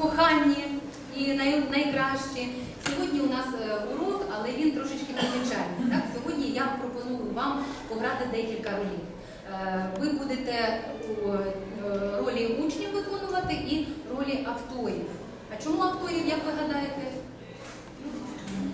коханні і най, найкращі. Сьогодні у нас е, урок, але він трошечки незвичайний. Так? Сьогодні я пропоную вам пограти декілька ролів. Е, Ви будете е, ролі учнів виконувати і ролі акторів. А чому акторів, як ви гадаєте?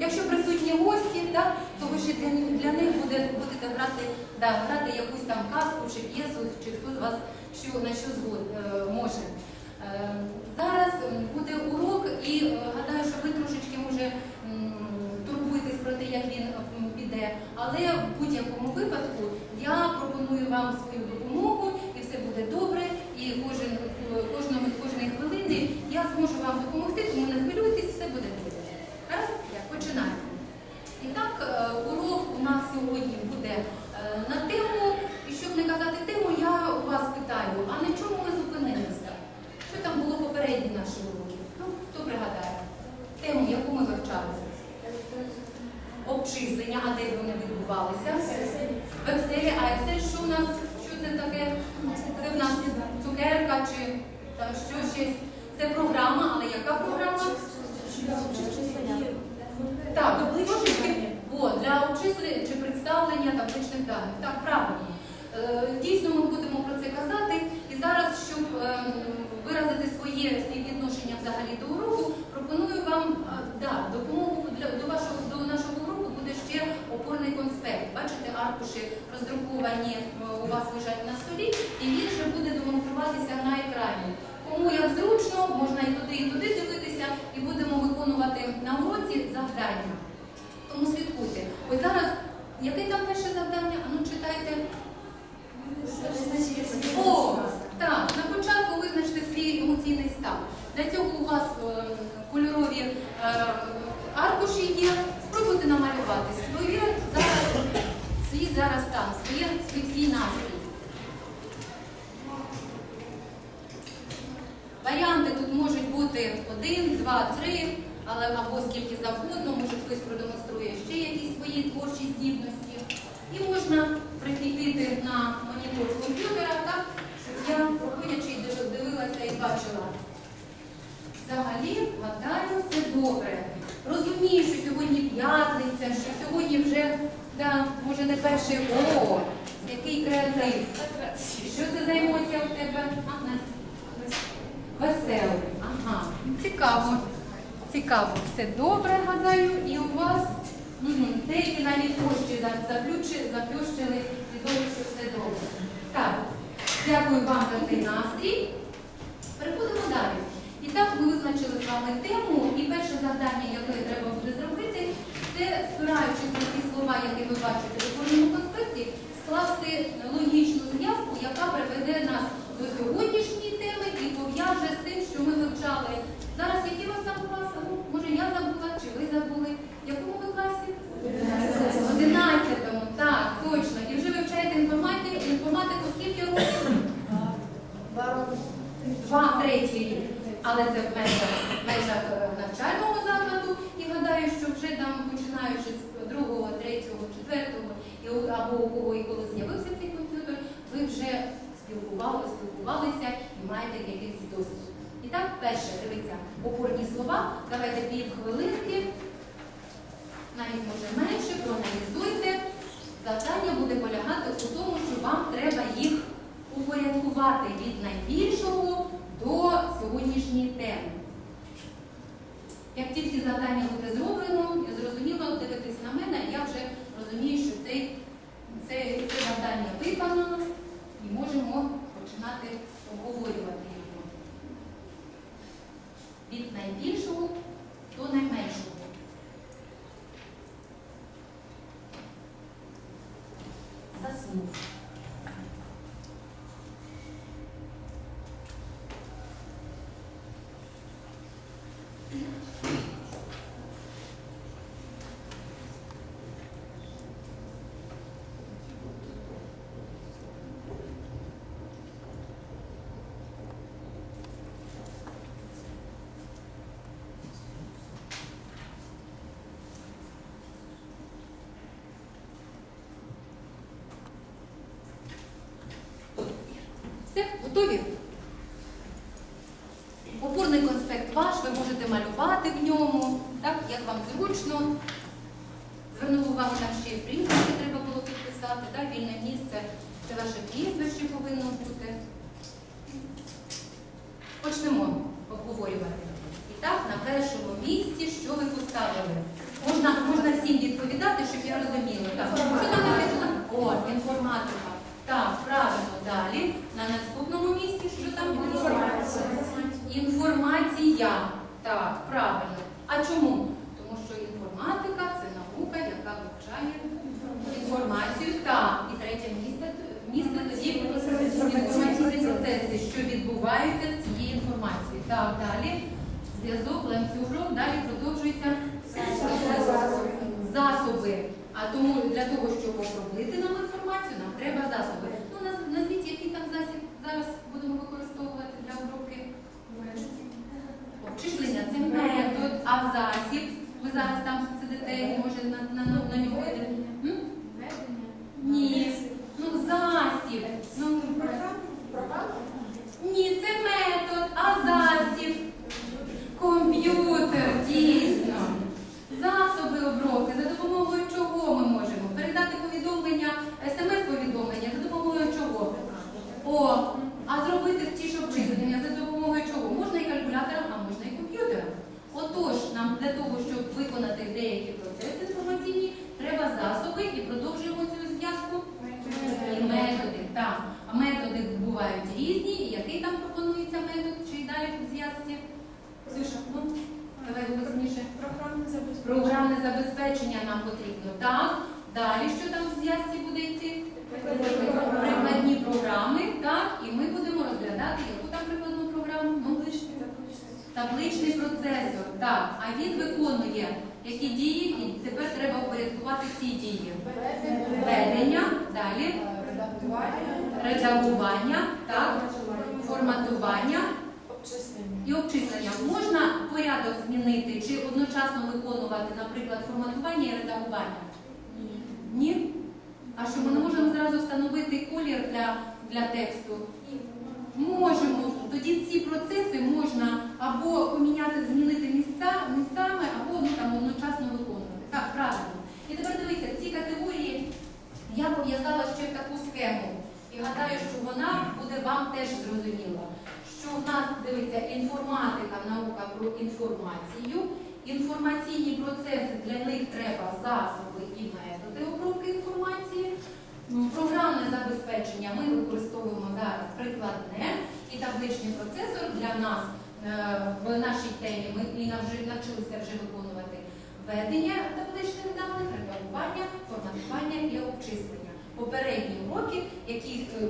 Якщо присутні гості, так, то ви ще для, для них буде, будете грати, да, грати якусь там казку чи п'єсу, чи хто з вас що, на що згод, е, може. Е, зараз буде урок і е, гадаю, що ви трошечки може турбуєтесь про те, як він піде. Але в будь-якому випадку я пропоную вам свою допомогу і все буде добре. І кожен, кожної, кожної хвилини я зможу вам допомогти, тому не хвилюйтесь, все буде добре. Раз, я починаю. І так, е, урок у нас сьогодні буде е, на тему, і щоб не казати тему, я у вас питаю, а на чому ми зупинилися? Що там було попередні наші уроки? Ну, хто пригадає? Тему, яку ми вивчали? Обчислення, а де вони відбувалися? В Excel, а Excel що у нас? Що це таке? Це в нас цукерка чи там що ще? Це програма, але яка програма? Так, о, для обчислення чи представлення табличних даних. Так, правильно. Е, Дійсно, ми будемо про це казати. І зараз, щоб ем, виразити своє співвідношення взагалі до уроку, пропоную вам е, да, допомогу до вашого до нашого уроку буде ще опорний конспект. Бачите, аркуші роздруковані е, у вас лежать на столі, і він вже буде демонструватися на екрані. Кому як зручно, можна і туди, і туди дивитися, і будемо виконувати на уроці завдання. Тому слідкуйте. Ось зараз, яке там перше завдання? Ану читайте. О, так, на початку визначте свій емоційний стан. Для цього у вас е, кольорові е, аркуші є. Спробуйте намалювати своє зараз, свій зараз стан, своє, свій, свій настрій. Варіанти тут можуть бути один, два, три, але або скільки завгодно, може хтось продемонструє ще якісь свої творчі здібності. І можна прикріпити на монітор комп'ютера, так, щоб я, проходячи, див- дивилася і бачила. Взагалі, гадаю, все добре. Розумію, що сьогодні п'ятниця, що сьогодні вже, да, може не перший о, який креатив. Що це за емоція у тебе? А, Настя? Веселий. Ага. Цікаво. Цікаво. Все добре, гадаю, і у вас деякі навіть за- заплющили від того, що все добре. Так, дякую вам за цей настрій. Переходимо далі. І так ми визначили з вами тему, і перше завдання, яке треба буде зробити, це спираючись на ті слова, які ви бачите в кожному конспекті, скласти логічну зв'язку, яка приведе нас до сьогоднішньої теми і пов'яже з тим, що ми вивчали. Зараз які у вас там класи? Ну, може я забула, чи ви забули? В якому ви класі? В 11-му, так, точно. І вже вивчаєте інформатику, інформатику скільки років? Два третій рік. Але це в межах, в межах е, навчального закладу. І гадаю, що вже там, починаючи з другого, третього, четвертого, і у- або у кого і коли з'явився цей комп'ютер, ви вже спілкували, спілкувалися і маєте якийсь досвід. І так, перше, дивіться, опорні слова. Давайте пів хвилинки, навіть може менше, проаналізуйте. Завдання буде полягати у тому, що вам треба їх упорядкувати від найбільшого до сьогоднішньої теми. Як тільки завдання буде зроблено, і зрозуміло, дивитись на мене, я вже розумію, що цей, це, це завдання виконано і можемо починати обговорювати його. Від найбільшого до найменшого. Заснув. Все, готові? Опорне Кожний конспект ваш, ви можете малювати в ньому, так, як вам зручно. Звернула увагу там ще й прізвище треба було підписати, так, вільне місце, це ваше прізвище повинно бути. Почнемо обговорювати. І так, на першому місці, що ви поставили? Можна, можна всім відповідати, щоб я розуміла. Так, що там написано? О, інформатика. Так, правильно, далі. На наступному місці, що там було? Інформація. Інформація. Так, правильно. А чому? Тому що інформатика це наука, яка вивчає інформацію. Так, і третє місце, місце тоді інформаційні процеси, що відбуваються з цією інформацією. Так, далі. Зв'язок, ланцюжок, далі продовжується засоби. А тому для того, щоб обробити нам інформацію, нам треба засоби. Ну, наз- назвіть, який там засіб зараз будемо використовувати для обробки. Обчислення це метод, а засіб. Ви зараз там сидите і може на, на, на нього йде. М? Ні. Ну, засіб. Ну, ні, це метод, а засіб. Комп'ютер, дійсно. Засоби обробки, за допомогою чого ми можемо? Передати повідомлення, смс-повідомлення, за допомогою чого? О, а зробити ті ж обчислення за допомогою чого? Можна і калькулятором, а можна і комп'ютером. Отож, нам для того, щоб виконати деякі процеси інформаційні, треба засоби і продовжуємо цю зв'язку. І методи, так. А методи бувають різні, і який там пропонується метод, чи й далі в зв'язці? Ксюша, ну, давай голосніше. Програмне забезпечення нам потрібно. Так. Далі що там в зв'язці буде йти? Прикладні програми, так, і ми будемо розглядати, яку там прикладну програму? Ну, Табличний процесор, так. А він виконує які дії, і тепер треба упорядкувати ці дії. Ведення, далі, редагування, так, форматування і обчислення. Можна порядок змінити чи одночасно виконувати, наприклад, форматування і редагування? Ні? А що ми не можемо зразу встановити колір для, для тексту? Можемо. Тоді ці процеси можна або поміняти, змінити місця, місцями, або ну, там, одночасно виконувати. Так, правильно. І тепер дивіться, ці категорії я пов'язала ще в таку схему. І гадаю, що вона буде вам теж зрозуміла. Що в нас дивиться інформатика, наука про інформацію, інформаційні процеси для них треба засоби і методи обробки інформації. Програмне забезпечення ми використовуємо зараз прикладне і табличний процесор для нас е, в нашій темі ми і навчилися вже виконувати ведення табличних даних, редагування, форматування і обчислення. Попередні уроки, які е,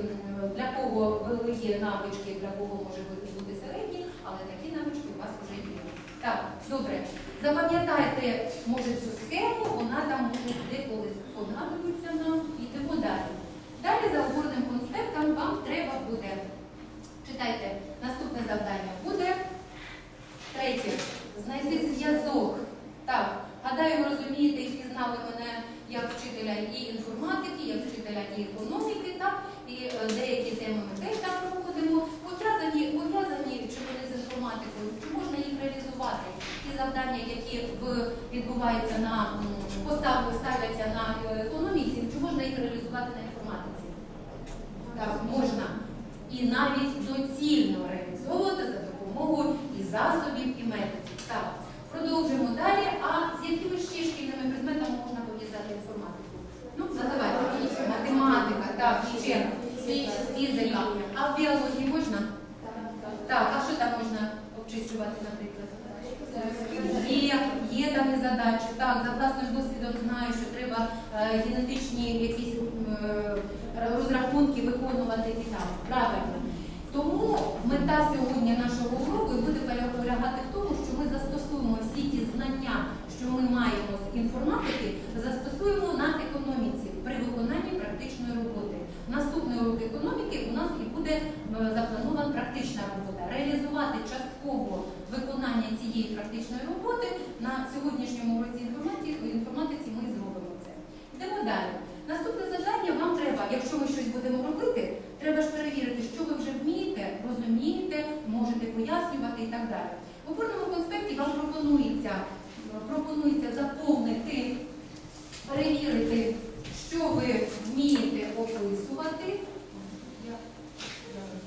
для кого вели є навички, для кого може бути середні, але такі навички у вас вже є. Так, добре. Запам'ятайте, може, цю схему, вона там деколи понадобиться нам, йдемо далі. Далі за опорним конспектом вам треба буде, читайте, наступне завдання буде третє. Знайти зв'язок. Так, гадаю, розумієте і впізнали мене як вчителя і інформатики, як вчителя і економіки, так, і е, деякі теми ми теж там проходимо. Пов'язані, пов'язані чи вони з інформатикою, чи можна їх реалізувати? Ті завдання, які відбуваються на м, поставки, ставляться на е, економіці, чи можна їх реалізувати на інформатиці? Так, можна. І навіть доцільно реалізовувати за допомогою і засобів, і методів. Так, продовжуємо далі. А з якими ще шкільними предметами можна пов'язати інформатику? Ну, задавайте. Математика, так, ще фізика. А в біології можна? Так, а що там можна обчислювати, наприклад? Є, є там і задачі. Так, за власним досвідом знаю, що треба е, генетичні якісь е, розрахунки виконувати і так. Правильно. Тому мета сьогодні нашого уроку буде полягати в тому, що ми застосуємо всі ті знання, що ми маємо з інформатики, застосуємо на економіці при виконанні практичної роботи. Наступний урок економіки у нас і буде е, запланована практична робота. Реалізувати частково виконання цієї практичної роботи на сьогоднішньому уроці інформатиці ми зробимо це. Йдемо далі. Наступне завдання вам треба, якщо ми щось будемо робити, треба ж перевірити, що ви вже вмієте, розумієте, можете пояснювати і так далі. В опорному конспекті вам пропонується, пропонується заповнити, перевірити, що ви вмієте описувати. Я зараз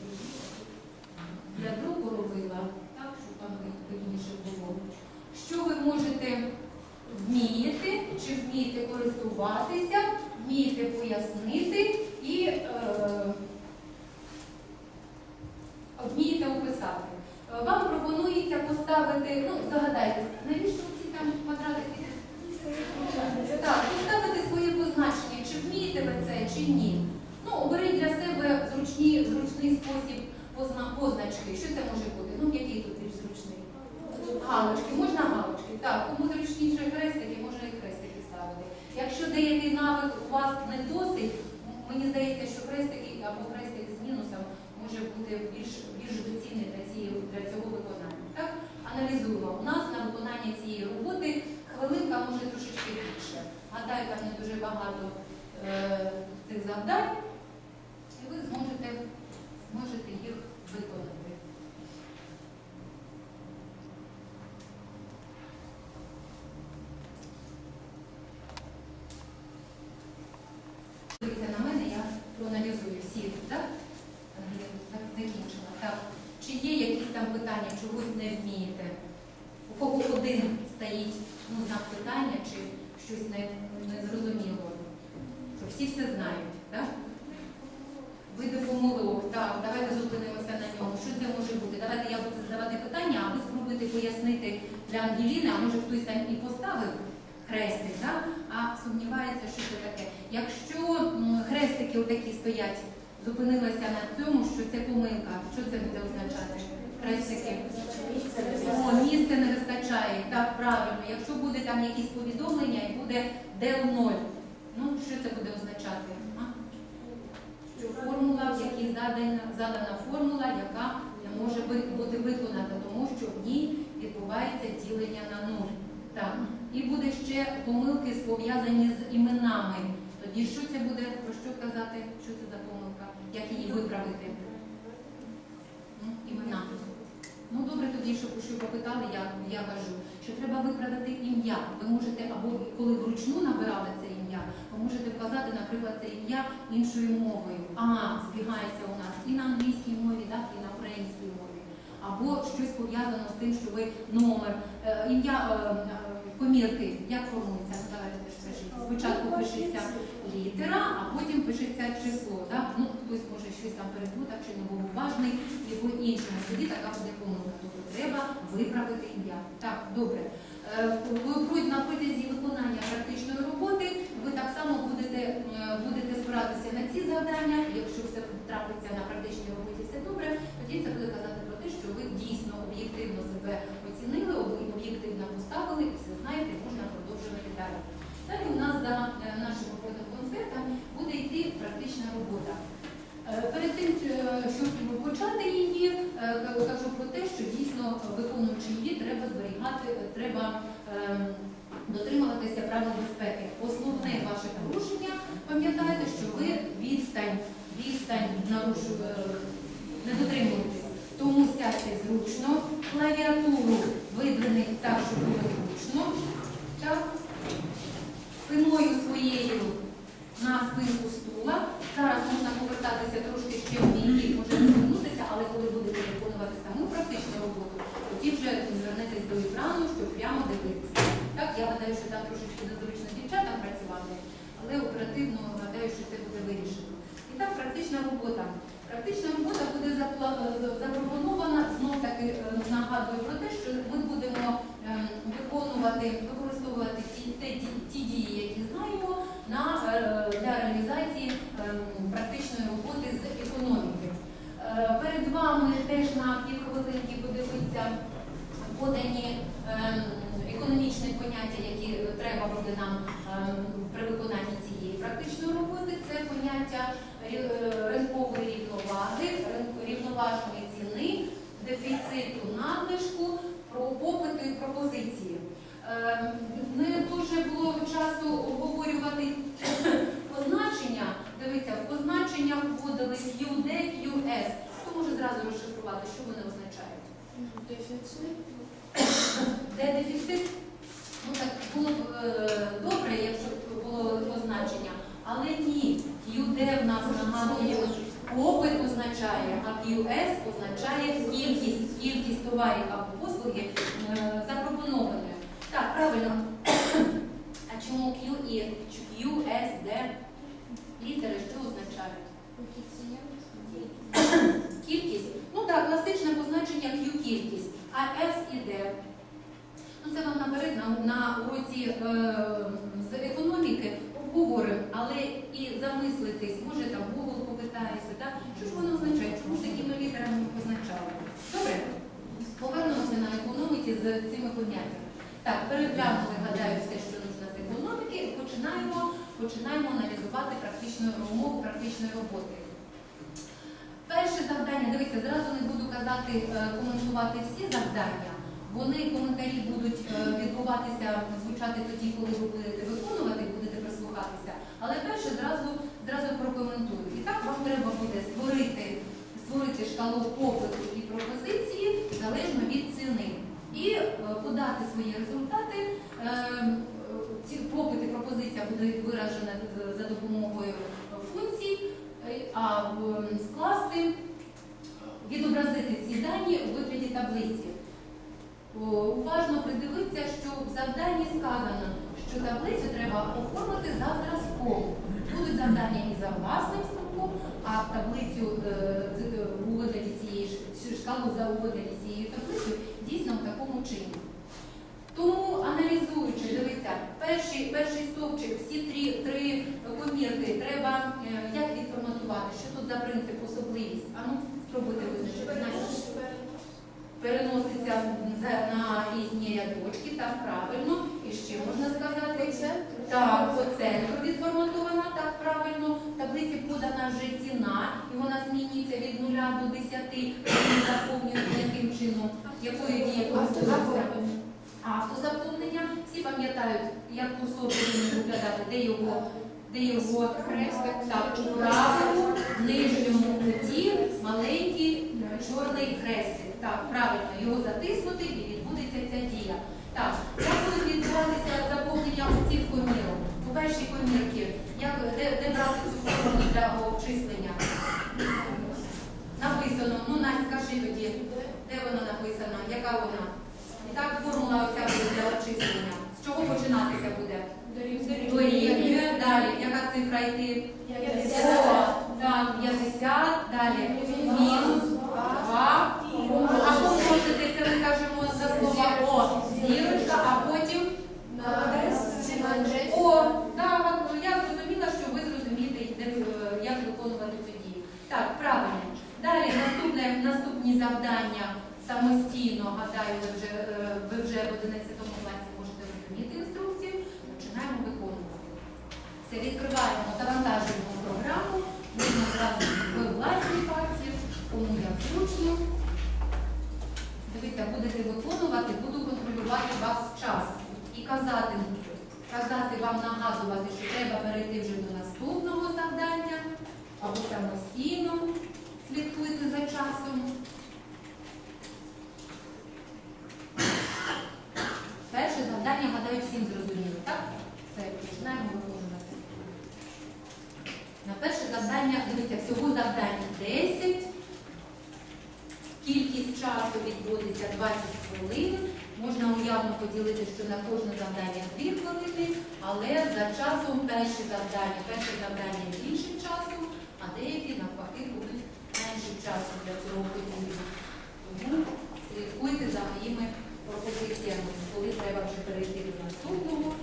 для другу робила, так, щоб вам видніше було. Що ви можете вмієте, чи вмієте користуватися, вмієте пояснити і е, вмієте описати. Е, Вам пропонується поставити, ну, здогадайтесь, навіщо ці там квадратики? Так, поставити своє позначення, чи вмієте ви це, чи ні. Ну, оберіть для себе зручні, зручний спосіб позна, позначки. Що це може бути? Ну, який тут більш зручний? Галочки, можна галочки. Так, кому зручніше хрестики, можна і хрестики ставити. Якщо деякий навик у вас не досить, м- мені здається, що хрестики або хрестик з мінусом може бути більш, більш доцільний для, цієї, для цього виконання. Так? Аналізуємо. У нас на виконання цієї роботи хвилинка може трошечки більше. Гадаю, там не дуже багато е, цих завдань, і ви зможете, зможете їх виконати. Дивіться на мене, я проаналізую всі, так? Закінчила. Так. Чи є якісь там питання, чогось не вмієте? У кого один стоїть ну, знак питання, чи щось не, не зрозуміло? Всі все знають, так? Види помилок, так, давайте зупинимося на ньому. Що це може бути? Давайте я буду задавати питання, а ви спробуйте пояснити для Ангеліни, а може хтось там і поставив хрестик, так? а сумнівається, що це таке. Якщо хрестики отакі стоять, зупинилася на цьому, що це помилка, що це буде означати? Хрестики. О, місця не вистачає, так, правильно. Якщо буде там якісь повідомлення і буде del 0, ну що це буде означати? А? Що формула, в якій задана, задана формула, яка не може бути виконана, тому що в ній відбувається ділення на нуль. Так. І буде ще помилки пов'язані з іменами. Тоді що це буде? Про що казати? Що це за помилка? Як її виправити? Ну, імена. Ну добре, тоді, що, що попитали, я, я кажу, що треба виправити ім'я. Ви можете, або коли вручну набирали це можете вказати, наприклад, це ім'я іншою мовою. А, збігається у нас і на англійській мові, так, і на українській мові. Або щось пов'язано з тим, що ви номер, е, ім'я е, е, як формується? Ну, Давайте теж скажіть. Спочатку пишеться літера, а потім пишеться число. Так? Ну, хтось може щось там переплутав, чи не був уважний, і по іншому. Тоді така буде помилка. Тобто треба виправити ім'я. Так, добре. Е, ви на протязі виконання практичної роботи ви так само будете, е, будете спиратися на ці завдання. Якщо все трапиться на практичній роботі, все добре, тоді це буде казати про те, що ви дійсно об'єктивно себе оцінили, об- об'єктивно поставили і все знаєте, можна продовжувати далі. Далі у нас за е, нашим проходом конспектом буде йти практична робота. Е, Перед тим, е, щоб почати її, кажу про те, що дійсно виконуючи її, треба зберігати, треба ем, дотримуватися правил безпеки. Основне ваше порушення, пам'ятайте, що ви відстань, відстань нарушу, е, не дотримуєтесь. Тому сядьте зручно, клавіатуру видвиніть так, щоб було зручно. Так? Спиною своєю на спинку стула. Зараз можна повертатися трошки ще в бік, може розвернутися, але коли будете виконувати саму практичну роботу, тоді вже звернетесь до екрану, щоб прямо дивитися. Так, я гадаю, що там трошечки незручно дівчатам працювати, але оперативно гадаю, що це буде вирішено. І так, практична робота. Практична робота буде е, запропонована знов таки е, нагадую про те, що ми будемо ем, виконувати, використовувати ті, ті, ті дії, які знаємо, на, е, для реалізації ем, практичної роботи з економіки. Перед вами теж на півхвилинки подивиться подані економічні поняття, які треба буде нам ем, при виконанні цієї практичної роботи. Це поняття ринкової рівноваги, рівноважної ціни, дефіциту надлишку, про попиту і пропозиції. Ем, Не дуже було часу обговорювати позначення. Дивіться, в позначення вводили QD, QS. Хто може зразу розшифрувати, що вони означають? Де дефіцит? Ну так було б е, добре, якщо б було позначення, але ні. QD в нас нагадує попит означає, а QS означає кількість, кількість товарів або послуги е, запропонованої. Так, правильно. А чому Q і Q, S, D? Літери що означають? Кількість. Ну так, класичне позначення Q кількість, а S і D. Ну, це вам наперед на, на уроці е, з економіки обговоримо, але і замислитись, може там Google попитається, так? що ж воно означає, чому такими літерами позначали? Добре, повернемося на економіці з цими поняттями. Так, переглянули, гадаю, все, що нужно з економіки, починаємо, починаємо аналізувати практичну умову практичної роботи. Перше завдання, дивіться, зразу не буду казати, е, коментувати всі завдання. Вони коментарі будуть е, відбуватися, звучати тоді, коли ви будете виконувати, будете прислухатися. Але перше зразу, зразу прокоментую. І так вам треба буде створити, створити шкалу попиту і пропозиції залежно від ціни. І е, подати свої результати. Е, Ці попит і пропозиція буде виражена за допомогою функцій, а скласти, відобразити ці дані у вигляді таблиці. Уважно придивитися, що в завданні сказано, що таблицю треба оформити за зразком. Будуть завдання і за власним зразком, а таблицю е, е, у вигляді цієї шкалу за у вигляді цієї таблиці дійсно в такому чині. Тому аналізуючи, дивіться, перший, перший стовпчик, всі три, три комірки треба е, як відформатувати, що тут за принцип особливість. А ну, спробуйте визначити. Переноситься на різні рядочки, так правильно. І ще можна сказати, так, по центру відформатована, так правильно. В таблиці подана вже ціна, і вона змінюється від 0 до 10, і заповнюється яким чином, якою діє. Автозаповнення. Всі пам'ятають, як курсор повинен виглядати, де його, де його так, у правому нижньому куті маленький чорний хрестик. Так, правильно, його затиснути і відбудеться ця дія. Так, як буде відбуватися заповнення цих комірок? У першій комірці, де, де брати цю формулу для обчислення? Написано, ну Настя, скажи тоді, де вона написана, яка вона? І так формула оця буде для обчислення. З чого починатися буде? Дорівнює. Далі, яка цифра йти? О, так, 50, далі мінус 2. А помножити, це ми кажемо за слова О, зірочка, а потім О, так, от я зрозуміла, що ви зрозумієте, е, як виконувати цю дію. Так, правильно. Далі наступне, наступні завдання самостійно, гадаю, вже, е, вже в 11 класі можете розуміти інструкцію. Починаємо виконувати. Все, відкриваємо завантажуємо програму, можна зразу в власній папці, кому як зручно. Дивіться, будете виконувати, буду контролювати вас час і казати, казати вам, нагадувати, що треба перейти вже до наступного завдання або самостійно слідкуйте за часом. Перше завдання, гадаю, всім зрозуміло, так? Все, починаємо виконувати. На перше завдання, дивіться, всього завдань 10. Кількість часу відводиться 20 хвилин. Можна уявно поділити, що на кожне завдання 2 хвилини, але за часом перші завдання, перше завдання більше часу, а деякі навпаки будуть менше часу для цього потрібно. Тому слідкуйте за моїми пропозиціями, коли треба вже перейти до наступного